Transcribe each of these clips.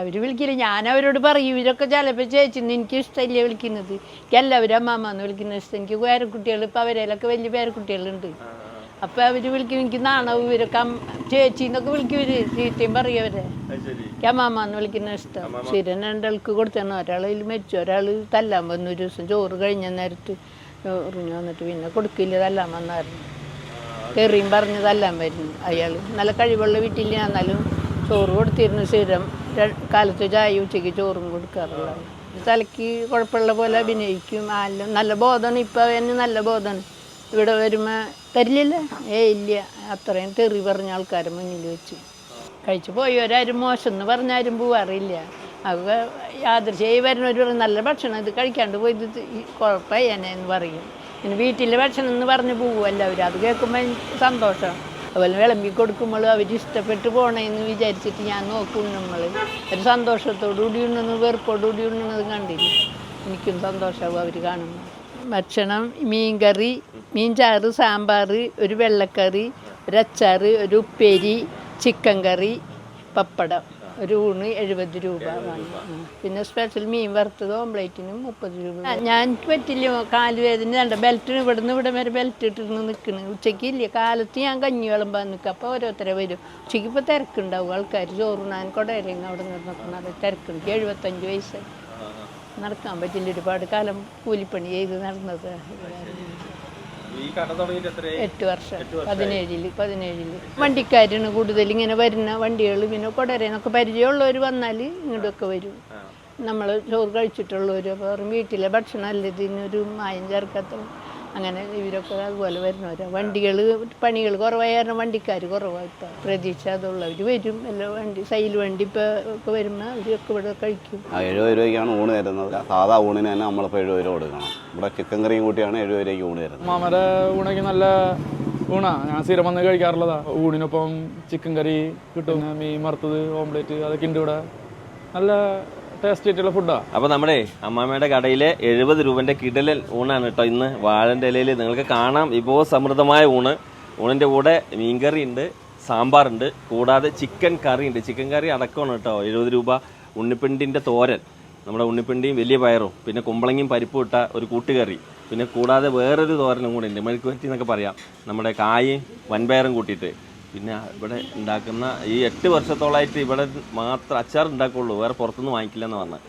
അവർ വിളിക്കില്ല. ഞാൻ അവരോട് പറയും ഇവരൊക്കെ ചിലപ്പോൾ ചേച്ചിന്ന് എനിക്ക് ഇഷ്ടമില്ല വിളിക്കുന്നത്. എനിക്ക് എല്ലാവരും അമ്മാമ്മ എന്ന് വിളിക്കുന്ന ഇഷ്ടം. എനിക്ക് പേരക്കുട്ടികൾ ഇപ്പം അവരേലൊക്കെ വലിയ പേരക്കുട്ടികളുണ്ട്. അപ്പോൾ അവർ വിളിക്കും. എനിക്ക് നാണവും ഇവരൊക്കെ ചേച്ചി എന്നൊക്കെ വിളിക്കും ഇവർ. ചീത്തയും പറയും അവരെ. എനിക്ക് അമ്മാമ്മ എന്ന് വിളിക്കുന്ന ഇഷ്ടം. സ്ഥിരം രണ്ടാൾക്ക് കൊടുത്താണ്. മരിച്ചു. ഒരാൾ തല്ലാൻ വന്നു. ഒരു ദിവസം ചോറ് കഴിഞ്ഞ നേരത്ത് ചോറിഞ്ഞു വന്നിട്ട് പിന്നെ കൊടുക്കില്ല തല്ലാൻ വന്നായിരുന്നു. തെറിയും പറഞ്ഞ് തല്ലാൻ വരുന്നു. അയാൾ നല്ല കഴിവുള്ള വീട്ടിൽ എന്നാലും ചോറ് കൊടുത്തിരുന്നു. സ്ഥിരം കാലത്ത് ചായ ഉച്ചയ്ക്ക് ചോറും കൊടുക്കാറുള്ളത് തലയ്ക്ക് കുഴപ്പമുള്ള പോലെ അഭിനയിക്കും. ആലും നല്ല ബോധമാണ്. ഇപ്പം അവന് നല്ല ബോധമാണ്. ഇവിടെ വരുമ്പോൾ തരില്ലല്ലേ? ഏ ഇല്ല. അത്രയും തെറി പറഞ്ഞ ആൾക്കാരെ മുന്നിൽ വെച്ച്. പോയി പോയവരാരും മോശം എന്ന് പറഞ്ഞാരും പോവാറില്ല. അവ യാദൃശ്യമായി വരുന്നവർ പറയും നല്ല ഭക്ഷണം ഇത് കഴിക്കാണ്ട് പോയി ഇത് കുഴപ്പമായി എന്ന് പറയും. പിന്നെ വീട്ടിലെ ഭക്ഷണം എന്ന് പറഞ്ഞ് പോകുമല്ലോ അവർ അത് കേൾക്കുമ്പോൾ സന്തോഷം. അതുപോലെ വിളമ്പി കൊടുക്കുമ്പോൾ അവർ ഇഷ്ടപ്പെട്ട് പോകണമെന്ന് വിചാരിച്ചിട്ട് ഞാൻ നോക്കും നമ്മൾ ഒരു സന്തോഷത്തോടു കൂടി ഉണ്ടെന്ന് വെറുപ്പോടുകൂടി ഉണ്ണുന്നത് കണ്ടില്ല? എനിക്കും സന്തോഷമാവും അവർ കാണുമ്പോൾ ഭക്ഷണം മീൻകറി മീൻചാറ് മീൻ ചാറ് സാമ്പാർ ഒരു വെള്ളക്കറി ഒരു അച്ചാറ് ഒരു ഉപ്പേരി ചിക്കൻ കറി പപ്പടം. ഒരു ഊണ് എഴുപത് രൂപ വാങ്ങി. പിന്നെ സ്പെഷ്യൽ മീൻ വറുത്തത് ഓംപ്ലേറ്റിനും മുപ്പത് രൂപ ഞാൻ പറ്റില്ല. കാലുവേദന രണ്ട് ബെൽറ്റിന് ഇവിടുന്ന് ഇവിടെ വരെ ബെൽറ്റ് ഇട്ടിരുന്ന് നിൽക്കണ് ഉച്ചയ്ക്ക് ഇല്ല. കാലത്ത് ഞാൻ കഞ്ഞി വിളമ്പാൻ നിൽക്കുക അപ്പോൾ ഓരോരുത്തരെ വരും. ഉച്ചയ്ക്ക് ഇപ്പോൾ തിരക്കുണ്ടാവും. ആൾക്കാർ ചോറുണ്ണാൻ കൊടയില്ലെങ്കിൽ അവിടെ നിന്നൊക്കെ അത് തിരക്കുണ്ട്. എഴുപത്തഞ്ച് വയസ്സ് നടക്കാൻ പറ്റില്ല. ഒരുപാട് കാലം കൂലിപ്പണി ചെയ്ത് നടന്നത് ഈ കട തുടങ്ങിയിട്ട് എത്രയായി എട്ട് വർഷം. പതിനേഴിൽ പതിനേഴിൽ. വണ്ടിക്കാരാണ് കൂടുതൽ ഇങ്ങനെ വരുന്ന വണ്ടികൾ പിന്നെ കൊടരനൊക്കെ പരിചയമുള്ളവർ വന്നാൽ ഇങ്ങോട്ടൊക്കെ വരും. നമ്മൾ ചോറ് കഴിച്ചിട്ടുള്ളവർ അപ്പം വീട്ടിലെ ഭക്ഷണം അല്ല ഇതിനൊരു മായം ചേർക്കാത്ത അങ്ങനെ ഇവരൊക്കെ അതുപോലെ വരുന്നവരാ. വണ്ടികൾ പണികൾ കുറവായ കാരണം വണ്ടിക്കാർ കുറവാണ് ഇപ്പം. പ്രതീക്ഷ അതുള്ളവർ വരും. എല്ലാ വണ്ടി സൈൽ വണ്ടി ഇപ്പോൾ ഒക്കെ വരുമ്പോൾ അവരൊക്കെ ഇവിടെ കഴിക്കും. ഏഴു എഴുപത് രൂപയ്ക്കാണ് ഊണ് തരുന്നത്. സാധാ ഊണിന് തന്നെ നമ്മളിപ്പോൾ എഴുപത് രൂപ കൊടുക്കണം. ഇവിടെ ചിക്കൻ കറിയും കൂട്ടിയാണ് എഴുപത് രൂപയ്ക്ക് ഊണ് തരുന്നത്. മാമയുടെ ഊണൊക്കെ നല്ല ഊണാ? ഞാൻ സ്ഥിരം വന്ന് കഴിക്കാറുള്ളതാ. ഊണിനൊപ്പം ചിക്കൻ കറി കിട്ടും. മീൻ വറുത്തത് ഓംലെറ്റ് അതൊക്കെ ഉണ്ട് ഇവിടെ. നല്ല ടേസ്റ്റ് ആയിട്ടുള്ള ഫുഡാണ് അപ്പൊ നമ്മുടെ അമ്മാമ്മയുടെ കടയിലെ എഴുപത് രൂപന്റെ കിടലൻ ഊണാണ് കേട്ടോ ഇന്ന് വാഴന്റെ ഇലയിൽ. നിങ്ങൾക്ക് കാണാം വിഭവസമൃദ്ധമായ ഊണ്. ഊണിന്റെ കൂടെ മീൻകറി ഉണ്ട് സാമ്പാറുണ്ട് കൂടാതെ ചിക്കൻ കറി ഉണ്ട്. ചിക്കൻ കറി അടക്കമാണ് കേട്ടോ എഴുപത് രൂപ. ഉണ്ണിപ്പിണ്ടിന്റെ തോരൻ നമ്മുടെ ഉണ്ണിപ്പിണ്ടിയും വലിയ പയറും പിന്നെ കുമ്പളങ്ങിയും പരിപ്പും ഇട്ട ഒരു കൂട്ടുകറി പിന്നെ കൂടാതെ വേറൊരു തോരനും കൂടെ ഉണ്ട്. മെഴുക്കുവരട്ടി എന്നൊക്കെ പറയാം. നമ്മുടെ കായും വൻപയറും കൂട്ടിയിട്ട്. പിന്നെ ഇവിടെ ഉണ്ടാക്കുന്ന ഈ എട്ട് വർഷത്തോളമായിട്ട് ഇവിടെ മാത്രം അച്ചാർ ഉണ്ടാക്കുള്ളൂ. വേറെ പുറത്തുനിന്ന് വാങ്ങിക്കില്ല എന്ന് പറഞ്ഞത്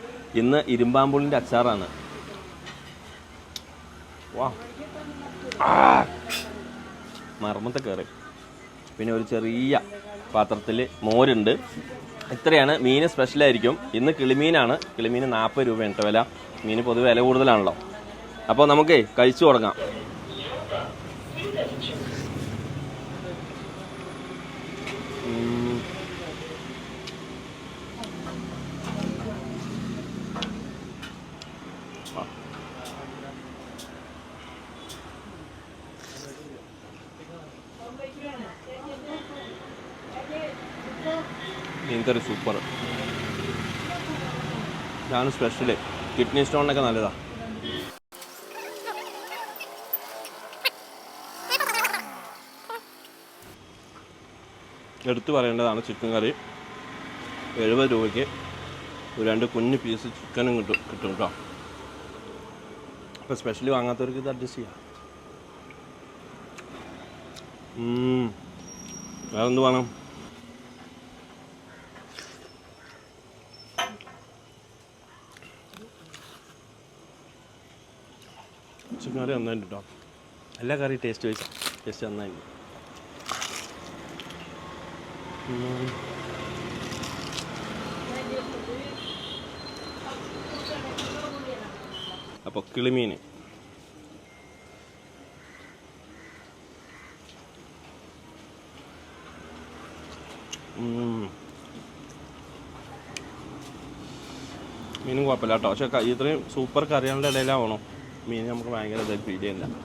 ഇന്ന് ഇരുമ്പാമ്പുളിന്റെ അച്ചാറാണ്. വാ. മർമ്മത്തെ കയറി പിന്നെ ഒരു ചെറിയ പാത്രത്തിൽ മോരുണ്ട്. ഇത്രയാണ്. മീൻ സ്പെഷ്യലായിരിക്കും ഇന്ന് കിളിമീനാണ്. കിളിമീൻ നാൽപ്പത് രൂപയാണ് വില. മീൻ പൊതുവെ വില കൂടുതലാണല്ലോ. അപ്പോൾ നമുക്ക് കഴിച്ചു തുടങ്ങാം. മീൻകറി സൂപ്പർ. ഇതാണ് സ്പെഷ്യൽ കിഡ്നി സ്റ്റോണിനൊക്കെ നല്ലതാ. എടുത്തു പറയേണ്ടതാണ് ചിക്കൻ കറി. എഴുപത് രൂപയ്ക്ക് ഒരു രണ്ട് കുഞ്ഞ് പീസ് ചിക്കനും കിട്ടും കിട്ടും കേട്ടോ. അപ്പോൾ സ്പെഷ്യലി വാങ്ങാത്തവർക്ക് ഇത് അഡ്ജസ്റ്റ് ചെയ്യാം. ഉം. വേറെ എന്ത് വേണം? ചിക്കൻ കറി നന്നായിട്ട് കേട്ടോ എല്ലാ കറി ടേസ്റ്റ് വൈസ് ടേസ്റ്റ് നന്നായിട്ട് അപ്പോൾ കിളിമീൻ. മീനും കുഴപ്പമില്ല കേട്ടോ പക്ഷെ ഇത്രയും സൂപ്പർ കറികളുടെ ഇടയിലാവണം. മീൻ നമുക്ക് ഭയങ്കര ഇതായി ഫീൽ ചെയ്യുന്നില്ല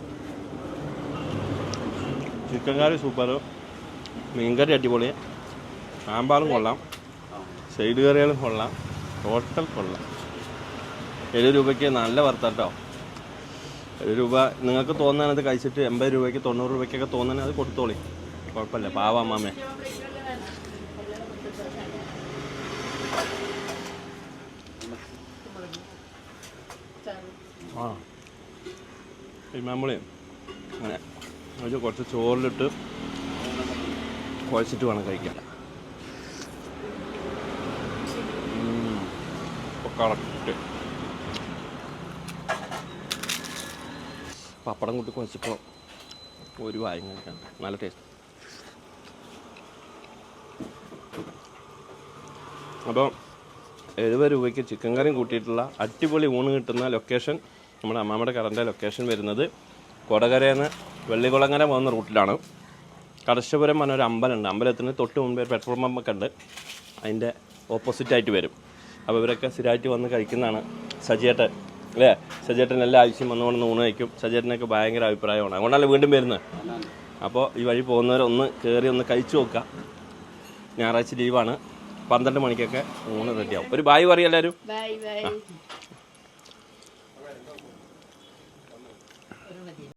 ചിക്കൻ കറി സൂപ്പർ മീൻകറി അടിപൊളി. സാമ്പാറും കൊള്ളാം. സൈഡ് കറികളും കൊള്ളാം. ടോട്ടൽ കൊള്ളാം. എഴുപത് രൂപയ്ക്ക് നല്ല വർത്ത കേട്ടോ. ഏഴ് രൂപ നിങ്ങൾക്ക് തോന്നാനത് കഴിച്ചിട്ട് എൺപത് രൂപയ്ക്ക് തൊണ്ണൂറ് രൂപയ്ക്കൊക്കെ തോന്നാൻ അത് കൊടുത്തോളി. കുഴപ്പമില്ല പാവ അമ്മാമേ. ആ. നമ്മൾ അങ്ങനെ ഒരു കുറച്ച് ചോറിലിട്ട് കുഴച്ചിട്ട് വേണം കഴിക്കാൻ. ഉം. ഇപ്പൊ കറക്റ്റ്. പപ്പടം കൂട്ടി കുഴച്ചപ്പോൾ ഒരു വായും കഴിക്കാൻ നല്ല ടേസ്റ്റ് അപ്പോൾ എഴുപത് രൂപയ്ക്ക് ചിക്കൻ കറിയും കൂട്ടിയിട്ടുള്ള അടിപൊളി ഊണ് കിട്ടുന്ന ലൊക്കേഷൻ നമ്മുടെ അമ്മാമ്മയുടെ കടന്റെ ലൊക്കേഷൻ വരുന്നത് കൊടകരയിൽ നിന്ന് വെള്ളികുളങ്ങര പോകുന്ന റൂട്ടിലാണ്. കടശപുരം പറഞ്ഞ ഒരു അമ്പലമുണ്ട്. അമ്പലത്തിന് തൊട്ട് മുമ്പേ ഒരു പെട്രോൾ പമ്പൊക്കെ ഉണ്ട്. അതിന്റെ ഓപ്പോസിറ്റായിട്ട് വരും. അപ്പോൾ ഇവരൊക്കെ സ്ഥിരമായിട്ട് വന്ന് കഴിക്കുന്നതാണ് സജിയേട്ടൻ. അല്ലേ? സജിയേട്ടൻ എല്ലാ ആവശ്യം വന്നുകൊണ്ട് ഊണ് കഴിക്കും. സജിയേട്ടനൊക്കെ ഭയങ്കര അഭിപ്രായമാണ്. അതുകൊണ്ടല്ലേ വീണ്ടും വരുന്നത്? അപ്പോൾ ഈ വഴി പോകുന്നവരൊന്ന് കയറി ഒന്ന് കഴിച്ചു നോക്കുക. ഞായറാഴ്ച ലീവാണ്. പന്ത്രണ്ട് മണിക്കൊക്കെ ഊണ് റെഡിയാവും ഒരു ബായ് പറയും എല്ലാവരും.